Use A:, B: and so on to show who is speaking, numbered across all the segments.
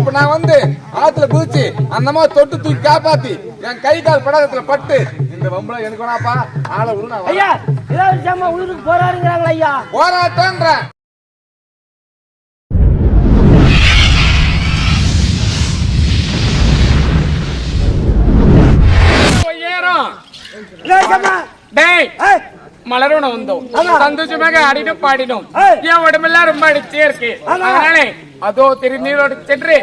A: இப்ப நான் வந்து ஆத்துல குதிச்சு அந்த மாதிரி தொட்டு தூக்கி காப்பாத்தி என் கை கால் படகத்துல பட்டு இந்த வம்புல எனக்கு வேணாப்பா ஆளை வரேன்.
B: ஐயா இளவரசம்மா உயிருக்கு போராடுங்கிறாங்களா ஐயா ஏய்,
C: மலரோட வந்தோம். சந்தோஷமாக ஆடினோம் பாடினோம்
B: ஏய்.
C: என் உடம்பெல்லாம் ரொம்ப அடிச்சே இருக்கு. அதனாலே அதோ திருநீரோடு சென்று.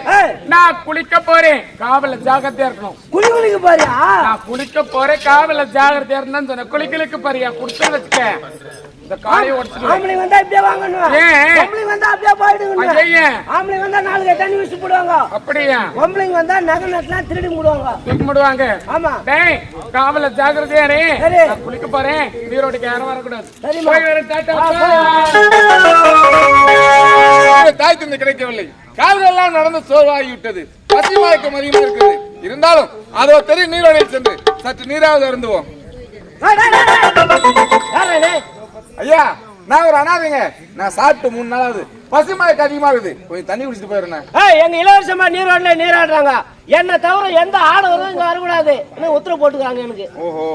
C: நான் குளிக்க போறேன். காவல ஜாகிரதையா இருக்கணும்.
B: குளி குளிக்க போறியா?
C: நான் குளிக்க போறேன். காவல ஜாகிரதையா இருந்தான்னு சொன்னேன் குளிக்கலுக்கு பாரியா குடுத்து வச்சுக்க. இந்த காலையை உடச்சிடுவேன்
B: ஆம்பளை வந்தா இப்படியே வாங்கணும்
C: ஏன்?
B: பொம்பளை வந்தா அப்படியே போயிடுங்க
C: ஐயா
B: ஆம்பளை வந்தா நாலு தண்ணி வச்சு போடுவாங்க.
C: அப்படியா?
B: பொம்பளைங்க வந்தா நகை நட்டுலாம் திருடி போடுவாங்க
C: தூக்கிடுவாங்க
B: ஆமா.
C: டேய் காவல ஜாகிரதையா.
B: சரி.
C: நான் குளிக்க போறேன். நீரோடுக்கு யாரும் வரக்கூடாது.
B: சரிம்மா.
C: போய் வரேன், டாட்டா.
A: தாய் தந்தை கிடைக்கவில்லை. கால்கள் எல்லாம் நடந்து சோர்வாகிவிட்டது. பசி மயக்கம் அதிகமா இருக்குது இருந்தாலும் அதோ தெரிய நீரோடை சென்று சற்று நீராவது அருந்துவோம்? ஐயா நான் ஒரு அனாதைங்க. நான் சாப்பிட்டு மூணு நாளாவது. பசி மயக்கம் அதிகமா இருக்குது கொஞ்சம் தண்ணி குடிச்சிட்டு போயிருந்தேன்
B: எங்க இளவரசம்மா நீரோட்ல நீராடுறாங்க. என்ன தவிர எந்த ஆடவரும் இங்க வரக்கூடாது. உத்தரவு போட்டுக்கிறாங்க எனக்கு.
A: ஓஹோ.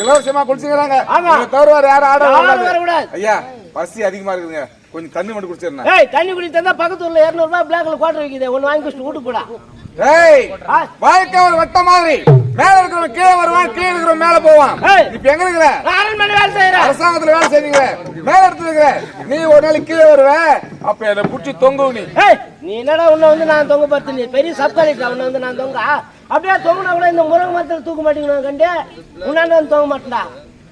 A: இலவசமா குடிச்சுக்கிறாங்க.
B: ஆமா.
A: தவிர வேற யாரும் ஆட
B: யாரும்
A: வரக்கூடாது.
B: வரக்கூடாது.
A: ஐயா பசி அதிகமா இருக்குதுங்க. கொஞ்சம் தண்ணி மட்டும் குடிச்சிருந்தேன்
B: ஏய் தண்ணி குடி தந்தா பக்கத்து ஊர்ல இருநூறு ரூபாய் பிளாக்ல கோட்டை வைக்குது ஒண்ணு வாங்கி குடிச்சிட்டு வீட்டு போடா.
A: ஏய். வாழ்க்கை ஒரு வட்ட மாதிரி. மேல இருக்கிறவன் கீழே வருவான் கீழே இருக்கிறவன் மேல போவான். இப்ப எங்க இருக்கிற?
B: அரண்மனை வேலை செய்யறேன்
A: அரசாங்கத்துல வேலை செய்றீங்க மேல இடத்துல இருக்கிற. நீ ஒரு நாளைக்கு கீழே வருவ அப்ப என்ன புடிச்சு தொங்கு நீ.
B: நீ என்னடா உன்னை வந்து நான் தொங்க பார்த்து நீ பெரிய சப்காலிட்டா உன்னை வந்து நான் தொங்க? அப்படியே தொங்கினா கூட இந்த முருங்கை மரத்தில் தூக்க மாட்டேங்கிறோம் கண்டு? உன்னாண்ட வந்து தொங்க மாட்டேன்டா.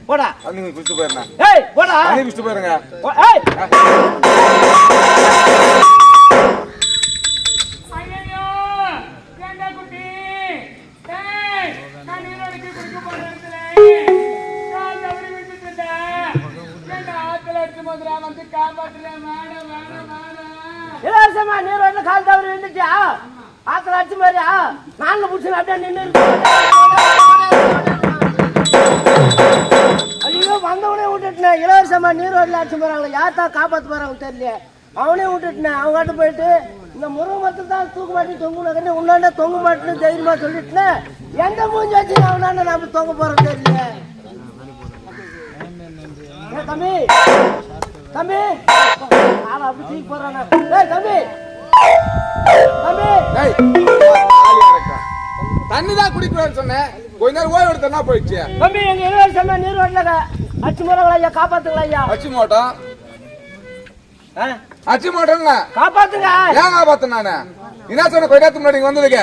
B: போடா.
A: கொஞ்சம் குடிச்சு போயிருந்தேன்
B: ஏய் போடா.
A: தண்ணி குடிச்சு போயிருங்க
B: ஏய்.
C: வந்து.
B: இலவசமா நீர் ரோட்ல கால் தவறி வந்துட்டியா ஆத்துல அடிச்சு மாதிரியா நான்கு புடிச்சு அப்படியே நின்று வந்தவனே விட்டுட்டேன் இலவசமா நீர் ரோட்ல அடிச்சு போறாங்களே யார் தான் காப்பாத்து போறாங்க தெரியல அவனே விட்டுட்டேன் அவங்க கிட்ட போயிட்டு இந்த முருகை மரத்தில் தான் தூக்க மாட்டி தொங்குனாக்கன்னு உன்னாண்ட தொங்க மாட்டேன்னு தைரியமா சொல்லிட்டேன் எந்த மூஞ்சி வச்சு அவனாண்ட நாம தொங்க போறோம் தெரியல தம்பி தம்பி ஆளை அப்படி தூக்கி போறானே தம்பி.
A: தண்ணி தான் குடிக்கூடாதுன்னு சொன்னேன். கொஞ்ச நேரம் ஓய்வு எடுத்தா போயிடுச்சு.
B: தம்பி எங்க இளவரசமா நீர் வரல அச்சு முறைகளா ஐயா காப்பாத்துங்களா ஐயா.
A: அச்சு மோட்டம்? அச்சு மோட்டம்ல
B: காப்பாத்துங்க.
A: ஏன் காப்பாத்து நானு? என்ன சொன்ன நேரத்துக்கு முன்னாடி வந்ததுக்கு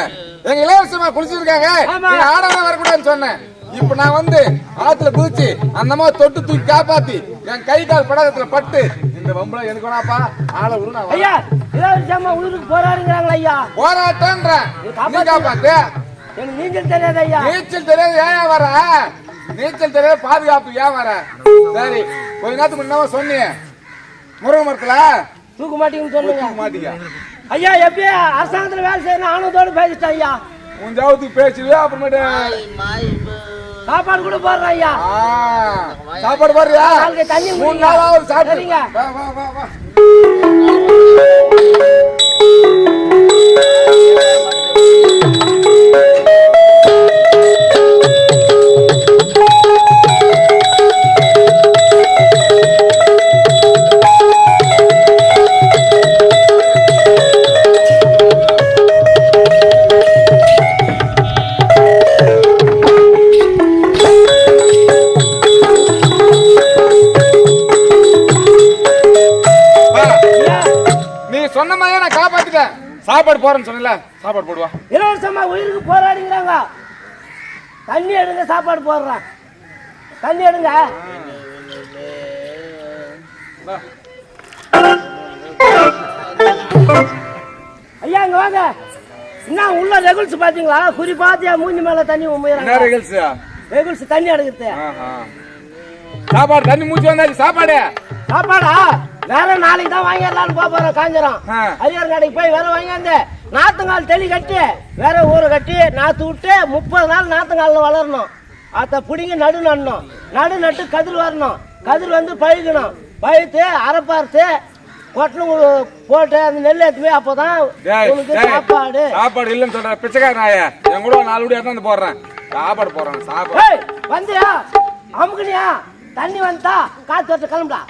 A: எங்க இலவசமா குளிச்சிருக்காங்க. ஆடாம வரக்கூடாதுன்னு சொன்னேன். இப்ப நான் வந்து ஆத்துல குதிச்சு அந்த மாதிரி தொட்டு தூக்கி காப்பாத்தி என் கை கால் படகத்துல பட்டு இந்த வம்புல எனக்கு வேணாப்பா ஆளை வரேன்.
B: ஐயா இளவரசமா உயிருக்கு போராடுங்கிறாங்களா ஐயா.
A: போராட்டம்ன்றேன் நீ காப்பாத்து.
B: எனக்கு நீச்சல் தெரியாது ஐயா.
A: நீச்சல் தெரியாது ஏன் வர நீச்சல் தெரியாது பாதுகாப்பு ஏன் வர? சரி கொஞ்ச நேரத்துக்கு முன்னாம சொன்னீங்க முருகை மரத்துல
B: தூக்க மாட்டீங்கன்னு சொல்லுங்க
A: தூக்க மாட்டீங்க
B: ஐயா எப்படி அரசாங்கத்துல வேலை செய்யணும் ஆனந்தோடு பேசிட்டேன் ஐயா?
A: உன் ஜாவத்துக்கு பேசுவே அப்புறமேட்டு?
B: சாப்பாடு கூட போடுறேன் ஐயா.
A: ஆ, சாப்பாடு
B: நாளைக்கு தண்ணி
A: மூணு
B: குடிங்க.
A: நாளாவது சாப்பிட்டு.
B: சரிங்க.
A: வா. நீ சொன்ன மாதிரியே நான் காப்பாத்திட்டேன். சாப்பாடு போறேன்னு சொன்னல சாப்பாடு போடுவா.
B: இலவசமா உயிருக்கு போராடுங்கிறாங்க. தண்ணி எடுங்க சாப்பாடு போடுறேன். தண்ணி எடுங்க. ஐயா இங்க வாங்க. என்ன உள்ள ரெகுல்ஸ் பாத்தீங்களா? குறி பாத்தியா மூஞ்சி மேல தண்ணி உமையிறாங்க.
A: ரிகல்ஸ்
B: ரெகுல்ஸ் தண்ணி எடுக்கிறது
A: சாப்பாடு தண்ணி மூச்சு வந்தாச்சு சாப்பாடு.
B: சாப்பாடா? வேற நாளைக்கு தான் வாங்கிடலாம்னு போறோம் காஞ்சிரம். அரியார் கடைக்கு போய் வேற வாங்கியாந்து நாத்துங்கால் தெளி கட்டி வேற ஊரை கட்டி நாத்து விட்டு முப்பது நாள் நாத்துங்கால்ல வளரணும். அத பிடிங்கி நடு நடணும். நடு நட்டு கதிர் வரணும். கதிர் வந்து பழுகணும். பழுத்து அரைப்பார்த்து கொட்டணும் போட்டு அந்த நெல் எடுத்து போய் அப்பதான் உனக்கு சாப்பாடு.
A: சாப்பாடு இல்லைன்னு சொல்ற. பிச்சைக்கார நாய என் கூட நாலு வீடு எடுத்து போடுறேன். சாப்பாடு போடுறேன் சாப்பாடு.
B: வந்தியா? அமுக்குனியா? தண்ணி வந்துட்டா காத்து வரட்டு கிளம்புடா.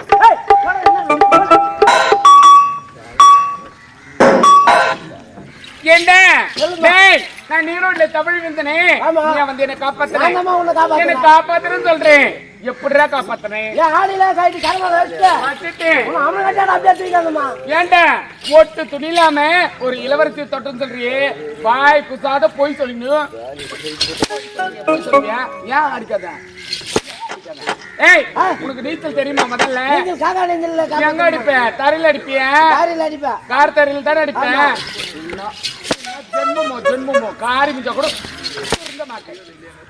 B: என்ன,
C: நான் நீரோட்ல தமிழ் விந்தனே. வந்து என்ன
B: காப்பாத்துறேன்.
C: என்ன காப்பாத்துறேன்னு சொல்றேன். எப்படிடா காப்பாத்துறேன்
B: ஏன் ஆடியில கைட்டு கிளம்ப வச்சுட்டு. அவனை கட்டாட அப்படியே தூக்கிக்காதம்மா
C: ஏன்டா ஒட்டு துணி இல்லாம ஒரு இளவரசி தொட்டுன்னு சொல்றியே? வாய் குசாத போய் சொல்றியா? ஏன் அடிக்காத? ஏய். உனக்கு நீச்சல் தெரியுமா முதல்ல?
B: நீங்கள் காக்கா நெஞ்சில்
C: எங்க அடிப்ப? தரையில அடிப்பியா?
B: காரில் அடிப்பேன்
C: கார் தரையில தானே அடிப்பேன் ஜென்மமோ ஜென்மமோ. காரி மிஞ்சா கூட இருந்த மாட்டேன்.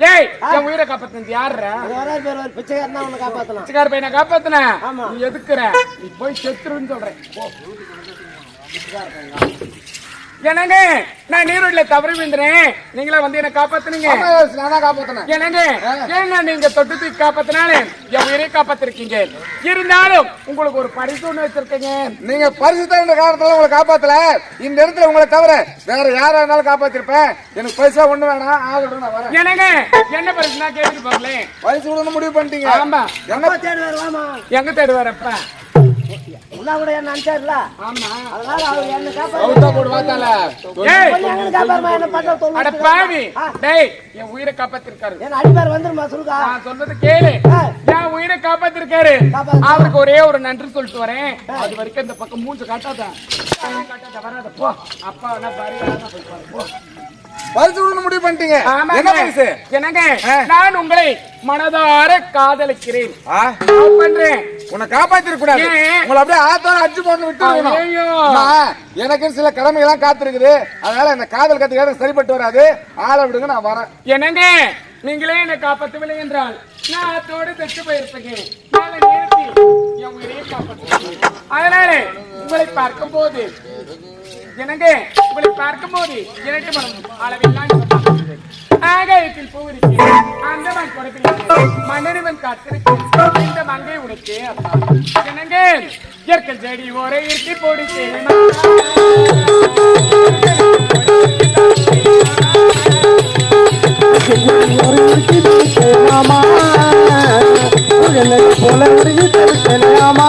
C: ஏய் என் உயிரை காப்பாத்தினது
B: அது வர பேர் ஒரு பிச்சைக்காரன் தான் உன்னை காப்பாற்றலாம்
C: பிச்சைக்கார பையனை காப்பாத்தின?
B: ஆமா.
C: நீ எதுக்குற? நீ போய் செத்துருன்னு சொல்றேன் போ. என்னங்க நான் நீரோட்ல தவறி விழுந்துறேன். நீங்களா வந்து என்ன காப்பாத்துனீங்க?
A: நானா காப்பாத்தினேன்.
C: என்னங்க ஏங்க நீங்க தொட்டு தூக்கி என் உயிரை காப்பாத்திருக்கீங்க. இருந்தாலும் உங்களுக்கு ஒரு பரிசு ஒண்ணு வச்சிருக்கீங்க.
A: நீங்க பரிசு தகுந்த காரணத்துல உங்களை காப்பாத்தல. இந்த இடத்துல உங்களை தவிர வேற யாரா இருந்தாலும் காப்பாத்திருப்பேன். எனக்கு பைசா ஒண்ணு வேணாம் ஆகட்டும் நான் வரேன்.
C: என்னங்க என்ன பரிசுனா கேட்டுட்டு போங்களேன்.
A: பரிசு கொடுக்கணும் முடிவு பண்ணிட்டீங்க.
C: ஆமா.
A: என்ன?
B: அப்பா தேடி வருவாமா
C: எங்க தேடுவாரப்ப
B: உன்னா கூட என்ன நினைச்சாருல
C: ஆமா.
B: அதனால அவர் என்ன பண்ற
C: அட பாவி. டேய் என் உயிரை காப்பாத்திருக்காரு.
B: என்ன அடிப்பார் வந்துருமா சொல்லுக்கா
C: நான் சொல்றது கேளு. என் உயிரை காப்பாத்திருக்காரு.
B: காப்பாத்து.
C: அவருக்கு ஒரே ஒரு நன்றி சொல்லிட்டு வரேன். அது வரைக்கும் இந்த பக்கம் மூஞ்சு காட்டாத. காட்டாத வராத. போ. அப்பா பாரு யாருன்னா போய் பாரு, போ.
A: பரிசு முடிவு பண்ணிட்டீங்க. என்ன பரிசு?
C: என்னங்க. நான் உங்களை மனதார காதலிக்கிறேன். பண்றேன்.
A: உன்னை காப்பாத்திர கூடாது? உங்களை அப்படியே ஆத்தால அடிச்சு போட்டு விட்டு. எனக்கு சில கடமைகள்லாம் காத்திருக்குது. அதனால இந்த காதல் கத்துக்காக சரிப்பட்டு வராது. ஆளை விடுங்க நான் வரேன்.
C: என்னங்க? நீங்களே என்னை காப்பாற்றவில்லை என்றால் நான் என் உயிரையே காப்பாற்றுவேன். அதனால உங்களை பார்க்கும் போது என்னங்க? உங்களை பார்க்கும் போது எனக்கு மனம் அளவில்லான் ஆகாயத்தில் பூவிருக்கு அந்த மண் கொடுப்பில் மன்னனிவன் காத்திருக்கேன் இந்த மங்கை உனக்கே அதான் என்னங்க? இயற்கை செடி ஒரே இருக்கு போல
A: ஒரு தரிசனமா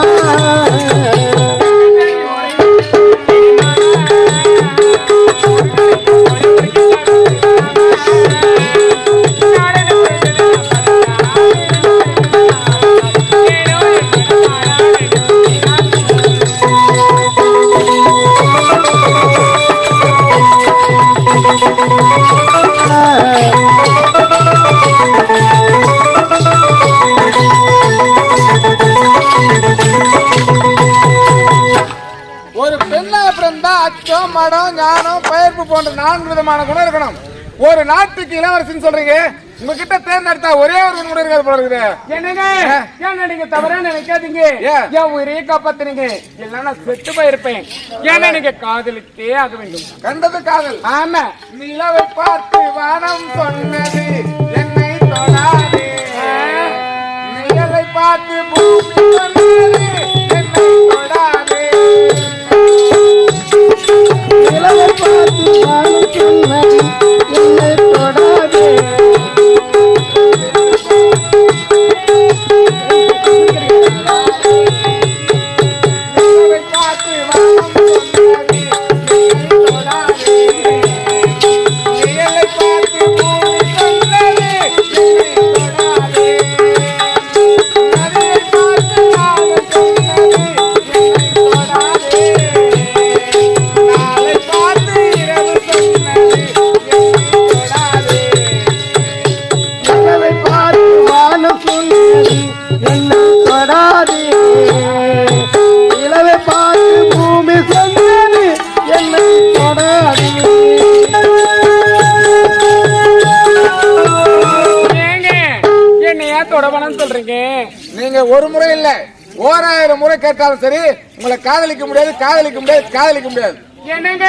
A: விதமான குணம் இருக்கணும். ஒரு நாட்டுக்கு இளவரசின்னு சொல்றீங்க. உங்ககிட்ட தேர்ந்தெடுத்தா ஒரே ஒரு குணம் இருக்காது போல இருக்குது.
C: என்னங்க? ஏன்னா நீங்க தவறா நினைக்காதீங்க.
A: ஏன்?
C: என் உயிரையே காப்பாத்துனீங்க. இல்லைன்னா செத்து போயிருப்பேன். ஏன்னா நீங்க காதலித்தே ஆக வேண்டும்.
A: கண்டது காதல்.
C: ஆமா.
A: நிலவை பார்த்து வானம் சொன்னது என்னை தொடாதே. நிழலை பார்த்து பூமி சொன்னது என்னை தொடாதே. நிலவை ತುಂಬ ஓராயிரம் முறை கேட்டாலும் சரி உங்களை காதலிக்க முடியாது காதலிக்க முடியாது காதலிக்க முடியாது.
C: என்னங்க?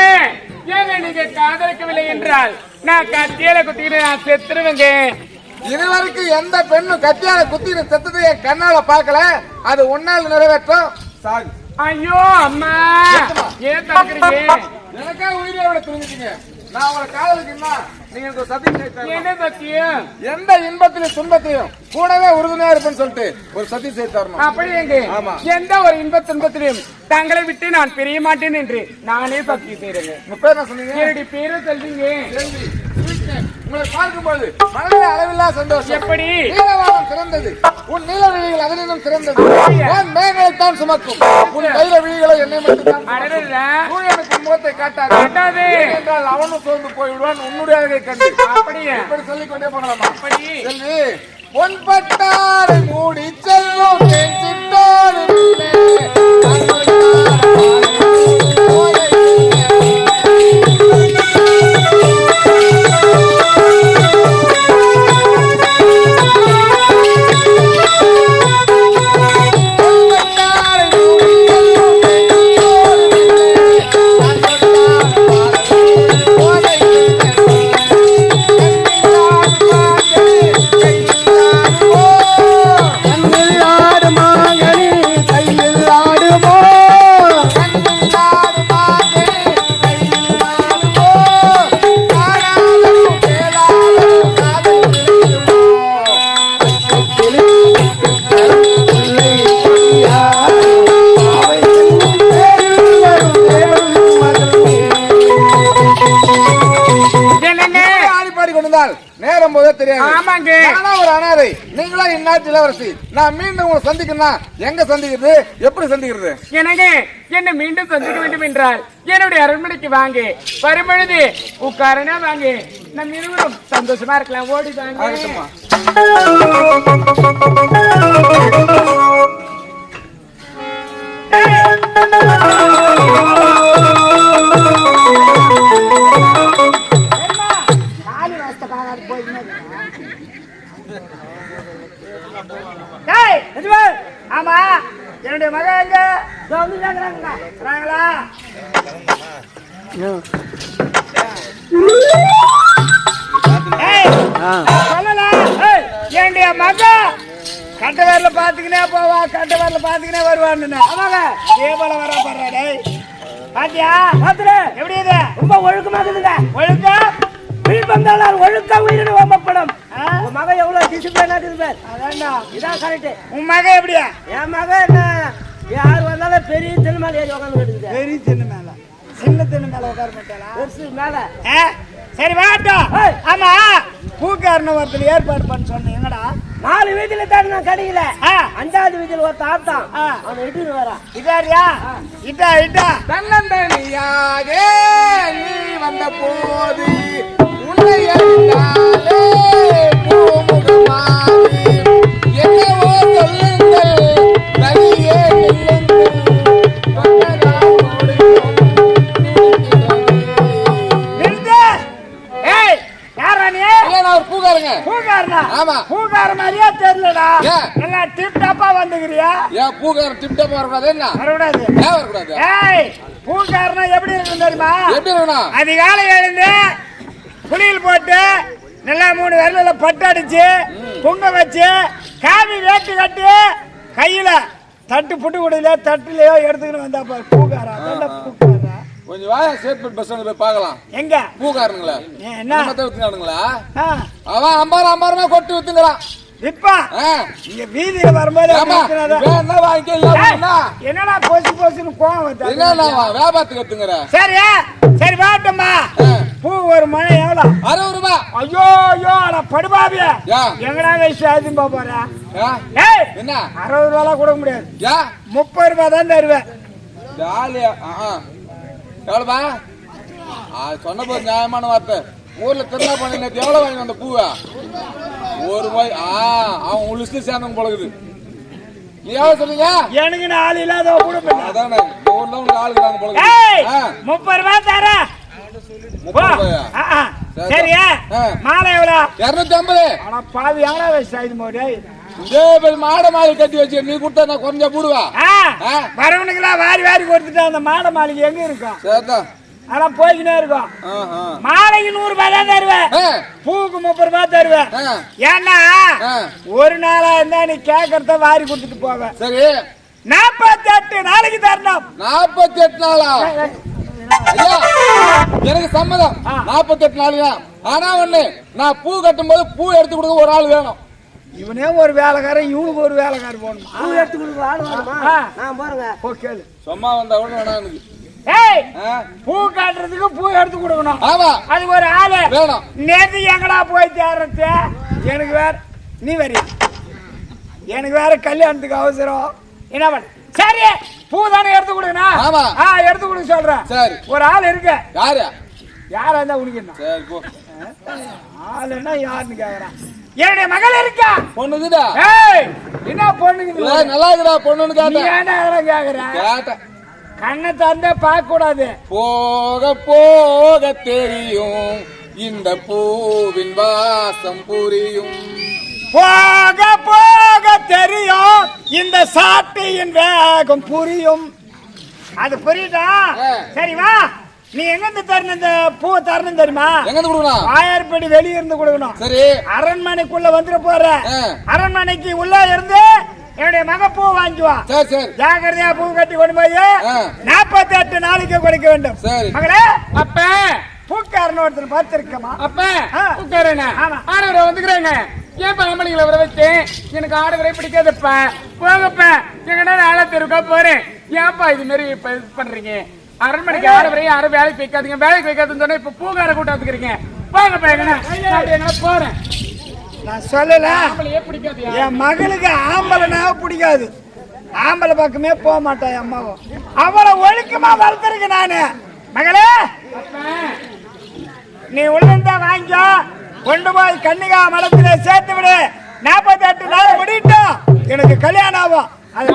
C: ஏங்க நீங்க காதலிக்கவில்லை என்றால்? நான் கத்தியில குத்திட்டு நான் செத்துருவேங்க.
A: இதுவரைக்கும் எந்த பெண்ணும் கத்தியால குத்தி செத்ததை என் கண்ணால பார்க்கல. அது உன்னால் நிறைவேற்றும். சாகு
D: ஐயோ அம்மா! ஏன் தடுக்கிறீங்க?
A: எனக்கா உயிரை விட துணிஞ்சிட்டீங்க? நான் உங்களை காதலிக்குன்னா
D: என்ன சத்தியம்
A: எந்த இன்பத்திலும் துன்பத்திலையும் கூடவே உறுதுணையா இருப்பேன்னு சொல்லிட்டு ஒரு சத்தியம் செய்து தரணும்
D: அப்படியேங்க
A: ஆமா.
D: எந்த ஒரு இன்ப துன்பத்திலும் தங்களை விட்டு நான் பிரிய மாட்டேன் என்று நானே சத்தியம்
A: பேர் என்ன சொன்னீங்க?
D: என்னுடைய பேரை சொல்றீங்க.
A: உங்களை பார்க்கும்போது மனதில் அளவில்லா சந்தோஷம்.
D: எப்படி?
A: நீலவானம் சிறந்தது. உன் நீல விழிகள் அதனினும் சிறந்தது உன் தான் சுமக்கும். உன் கைல விழிகளை என்னை மட்டும்தான்
D: அடடடா.
A: சூரியனுக்கு முகத்தை காட்டாது. என்றால் அவனும் சோர்ந்து போய்விடுவான் உன்னுடைய அழகை கண்டு
D: அப்படியே
A: இப்படி சொல்லிக் கொண்டே போகலாமா
D: அப்படி
A: செல்வி பொன்பட்டாரை மூடி செல்லும் தேன் கொண்டிருந்தால் நேரம் போதே தெரியாது.
D: ஆமாங்க.
A: நானா ஒரு அனாதை. நீங்களா இந்நாட்டு இளவரசி. நான் மீண்டும் உங்களை சந்திக்கணும் எங்க சந்திக்கிறது? எப்படி சந்திக்கிறது?
D: எனக்கு என்ன மீண்டும் சந்திக்க வேண்டும் என்றால் என்னுடைய அரண்மனைக்கு வாங்க. வரும்பொழுது உட்காரனா வாங்க. நம்ம இருவரும் சந்தோஷமா இருக்கலாம். ஓடி வாங்க. ஆமா என்னுடைய மகன் எங்க?
B: இதோ வந்து கேக்குறாங்க
D: வராங்களா? ஏய், சொல்லல. ஏய், என்னுடைய மகன் கட்ட வரல பாத்துக்கினே போவா கட்ட வரல பாத்துக்கினே வருவான்னு
B: ஆமாங்க
D: ஏபல வர பாரு டேய். பாத்தியா? எப்படி இது?
B: ரொம்ப ஒழுக்கமா இருக்குதுங்க.
D: ஒழுக்கம்?
B: வீண் வந்தாலும் ஒழுக்க உயிரினு ஓமப்படும் உங்க மகன் எவ்வளவு டிசிப்ளினா இருக்குது பார்
D: அதான்டா.
B: இதான் கரெக்ட்
D: உன் மகன் எப்படியா?
B: என் மகன் என்ன? யார் வந்தாலும் பெரிய திருமலை ஏறி உட்காந்து
D: பெரிய தின்னு மேல. சின்ன தின்னு மேல உட்கார மாட்டாளா?
B: பெருசு மேல.
D: சரி வாட்டும். ஆமா. பூக்காரன ஒருத்தர் ஏற்பாடு பண்ண சொன்னேன். எங்கடா?
B: நாலு வீதியில தாண்டி நான் கிடைக்கல.
D: ஆ.
B: அஞ்சாவது வீதியில ஆட்டம்
D: ஆ.
B: அவனை இட்டுன்னு வரா.
D: இதாரியா இட்டா இட்டா
A: தன்னந்தனியாக நீ வந்த போது
D: பூக்காரனா? டிப்
A: டிப் வரக்கூடாது என்ன?
D: வரக்கூடாது.
A: ஏன் வரக்கூடாது?
D: ஏய் பூக்காரனா எப்படி இருக்கும் தெரியுமா?
A: எப்படி இருக்கணும்?
D: அதிகாலை எழுந்து குளியல் போட்டு நல்லா மூணு விரல பட்டு அடிச்சு பொங்க வச்சு காவி வேட்டி கட்டி கையில தட்டு புட்டு குடையில தட்டுலயோ எடுத்துக்கிட்டு வந்தா பாரு பூக்காரா? அதான்டா பூக்காரா?
A: கொஞ்சம் வாயா சேத்பட் பஸ் போய் பார்க்கலாம்.
D: எங்க?
A: பூக்காரங்களா
D: நீ என்ன?
A: வித்துனானுங்களா
D: ஆ,
A: அவன் அம்பாரம் அம்பாரமா கொட்டு வித்துங்கிறான்
D: இப்பா. இங்க வீதியில வரும்போது.
A: வேணா வாங்கிக்க,
D: என்னடா போச்சு போச்சுன்னு கோவம்
A: வா, வியாபாரத்துக்கு எடுத்துங்கிற?
D: சரி சரி வாட்டம்மா. பூ ஒரு மழை எவ்வளோ?
A: அறுபது ரூபாய்
D: ஐயோ ஐயோ அட படுபாவிய.
A: யா.
D: எங்கடா வயசு ஆச்சுன்னு போற?
A: என்ன?
D: அறுபது ரூபாலாம் கொடுக்க முடியாது. முப்பது ரூபாய் தான் தருவேன்.
A: ஜாலியா ஆ, சொன்ன போது நியாயமான வார்த்தை. ஊர்ல திருநா பண்ணி நேத்து எவ்வளவு வாங்கி வந்த பூவை? ஒரு ரூபாய். ஆ அவன் லிஸ்ட்ல சேர்ந்தவங்க போலகுது நீ எவ்வளவு சொன்னீங்க?
D: எனக்கு நாலு இல்லாத கொடுப்பேன்
A: அதானே ஊர்ல உனக்கு ஆளுக்குறாங்க போலகுது
D: ஏய்
A: ஆ,
D: முப்பது ரூபாய் தரேன். சரியா. மாலை எவ்வளோ?
A: இருநூத்தி ஐம்பது
D: ஆனா பாவி எங்கடா வயசு ஆயுது
A: போய் மாடை மாறி கட்டி வச்சு நீ கொடுத்தா நான் கொஞ்சம் போடுவா.
D: வரவனுக்கெல்லாம் வாரி வாரி கொடுத்துட்டு அந்த மாட மாளிகை எங்க இருக்கும்?
A: சரிதான்.
D: ஆனா போய்க்கினே இருக்கும். மாலைக்கு நூறு ரூபாய் தான் தருவேன்.
A: ஆ,
D: பூக்கு முப்பது ரூபாய் தருவேன். ஏன்னா. ஒரு நாளா இருந்தா நீ கேட்கறத வாரி கொடுத்துட்டு போவேன்.
A: சரி.
D: நாற்பத்தி எட்டு நாளைக்கு தரணும்.
A: நாற்பத்தி எட்டு நாளா எனக்கு சம்மதம்.
D: ஆ.
A: நாற்பத்தி எட்டு நாள் ஆனா ஒண்ணு நான் பூ கட்டும் போது பூ எடுத்து கொடுக்க ஒரு ஆள் வேணும்.
D: இவனே ஒரு வேலைக்காரன் இவனுக்கு ஒரு வேலைக்காரன் போகணும்?
B: பூ எடுத்து கொடுக்க ஆள் வேணுமா?
D: ஆ.
B: நான் போறேங்க
D: போ கேளு.
A: சும்மா வந்தா கூட வேணாம் எனக்கு.
D: ஏய்
A: ஆ?
D: பூ காட்டுறதுக்கு பூ எடுத்து கொடுக்கணும்.
A: ஆமா.
D: அதுக்கு ஒரு ஆளு.
A: வேணும்.
D: நேத்து எங்கடா போய் தேடுறது? எனக்கு வேற நீ வரி. எனக்கு வேற கல்யாணத்துக்கு அவசரம். என்ன பண்ண? சரி பூ தானே எடுத்து கொடுக்கணும்.
A: ஆமா.
D: ஆ எடுத்து கொடுக்க சொல்றேன்.
A: சரி.
D: ஒரு ஆள் இருக்கு.
A: யாரு?
D: யாரா இருந்தா உனக்கு என்ன
A: சரி போ.
D: ஆளுன்னா யாருன்னு கேக்குறான் என்னுடைய மகள் இருக்கா?
A: பொண்ணுக்குதா?
D: ஏய் என்ன பொண்ணுங்க
A: ஏய், நல்லா இருக்குடா பொண்ணுன்னு கேட்டேன்.
D: ஏன்டா அதெல்லாம் கேக்குற?
A: கேட்டேன்.
D: கண்ணை திறந்தே பார்க்க கூடாது
A: போக போக தெரியும். இந்த பூவின் வாசம் புரியும்.
D: போக போக தெரியும். இந்த சாட்டையின் வேகம் புரியும். அது புரியுதா. சரி வா. நீ எங்க இருந்து தரணும் இந்த பூ தரணும் தெரியுமா?
A: எங்க இருந்து கொடுக்கணும்?
D: ஆயிரப்படி வெளிய இருந்து கொடுக்கணும்.
A: சரி.
D: அரண்மனைக்குள்ள வந்துட போற. அரண்மனைக்கு உள்ள இருந்து என்னுடைய மக பூ
A: சரி
D: ஜாக்கிரதையா பூ கட்டி கொண்டு போய். நாற்பத்தி எட்டு நாளைக்கு கொடுக்க வேண்டும். மகளே அப்ப. பூக்காரன் ஒருத்தர் பார்த்திருக்கமா
C: அப்ப
D: ஆமா.
C: ஆடவரை வந்துக்கிறேங்க. ஏன் ஆம்பளைங்களை வர வச்சு எனக்கு ஆடவரை பிடிக்காதப்ப? போங்கப்ப. எங்கன்னா நாளா தெருக்கா போறேன். ஏன்ப்பா இது மாதிரி இப்ப இது பண்றீங்க? அரண்மனைக்கு ஆடவரை யாரும் வேலைக்கு வைக்காதீங்க வேலைக்கு வைக்காதுன்னு சொன்னா இப்ப பூங்கார கூட்டாந்துக்கிறீங்க போங்கப்பா எங்கன்னா போறேன்.
D: நான் சொல்லல. என் மகளுக்கு ஆம்பளைனா பிடிக்காது. ஆம்பளை பக்கமே போக மாட்டான் அம்மாவும். அவளை ஒழுக்கமா வளர்த்துருக்கு நானு. மகளே. நீ உள்ளிருந்தா வாங்கிக்கோ. கொண்டு போய் கன்னிகா மடத்துல சேர்த்து விடு. நாற்பத்தி எட்டு நாள் முடிட்டோம் எனக்கு கல்யாணம் ஆகும். அது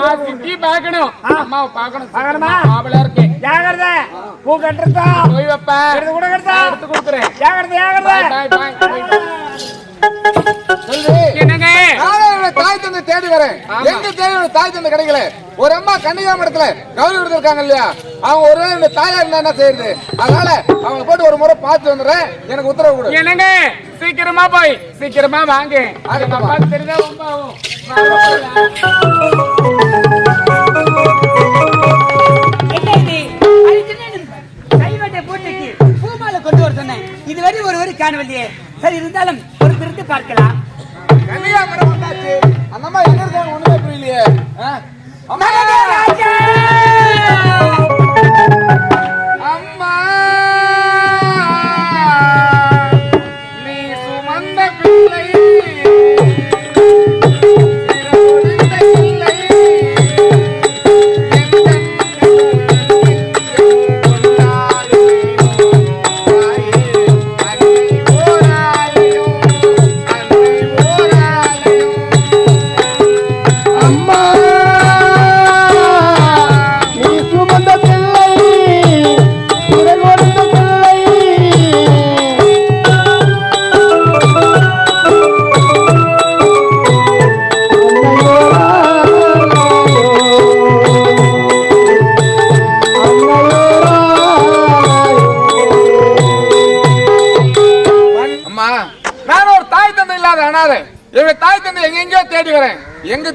A: தந்தை தேடி வரேன். எங்க தேடி தாய் தந்தை கிடைக்கல ஒரு அம்மா கன்னிகாமடத்துல கௌரி விடுத்திருக்காங்க இல்லையா? அவங்க ஒரு இந்த தாயா இருந்தா என்ன செய்யுது அதனால அவங்க போட்டு ஒரு முறை பார்த்து வந்துடுறேன். எனக்கு உத்தரவு கொடு.
C: என்னங்க? சீக்கிரமா போய் சீக்கிரமா வாங்க. அது. அப்பாவுக்கு தெரிஞ்சா
E: போட்டுக்கு பூமாலை கொண்டு வர சொன்னேன். இதுவரை ஒரு ஒரு காணவில்லையே. சரி இருந்தாலும் ஒரு பிரித்து பார்க்கலாம்.
A: கன்னிகாமடம் வந்தாச்சு. அந்த அம்மா எங்க இருக்காங்க ஒண்ணுமே புரியலையே. ஆ? அம்மா!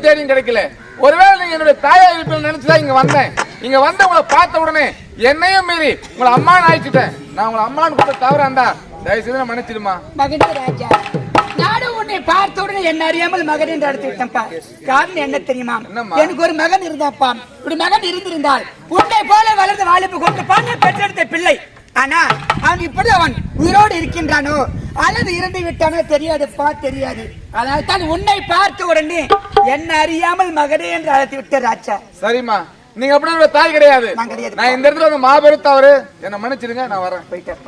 A: தேடியும் கிடைக்கல. ஒருவேளை நீங்க என்னுடைய தாயா இருப்பீங்க நினைச்சுதான் இங்க வந்தேன். இங்க வந்து உங்களை பார்த்த உடனே என்னையும் மீறி உங்களை அம்மான்னு ஆயிடுச்சிட்டேன் நான் உங்களை அம்மான்னு கொடுத்த தவறா இருந்தா தயவு செய்து மன்னிச்சிடுமா?
E: மகனே ராஜா நானும் உன்னை பார்த்த உடனே என்ன அறியாமல் மகன் என்று அழைத்துட்டேன்ப்பா காரணம் என்ன தெரியுமா? எனக்கு ஒரு மகன் இருந்தாப்பா. ஒரு மகன் இருந்திருந்தால் உன்னை போல வளர்ந்த வாலிபு கொண்டு பானை பெற்றெடுத்த பிள்ளை. ஆனா அவன் இப்படி அவன் உயிரோடு இருக்கின்றானோ அல்லது இறந்து விட்டானோ தெரியாதுப்பா தெரியாது. அதனால தான் உன்னை பார்த்த உடனே என்ன அறியாமல் மகனே என்று அழைத்து விட்ட ராஜா.
A: சரிம்மா. நீங்க என்னோட தாய் கிடையாது.
E: நான் கிடையாது.
A: நான் இந்த இடத்துல வந்து மாபெரும் தவறு. என்ன மன்னிச்சிடுங்க நான் வரேன்.
E: போயிட்டேன்.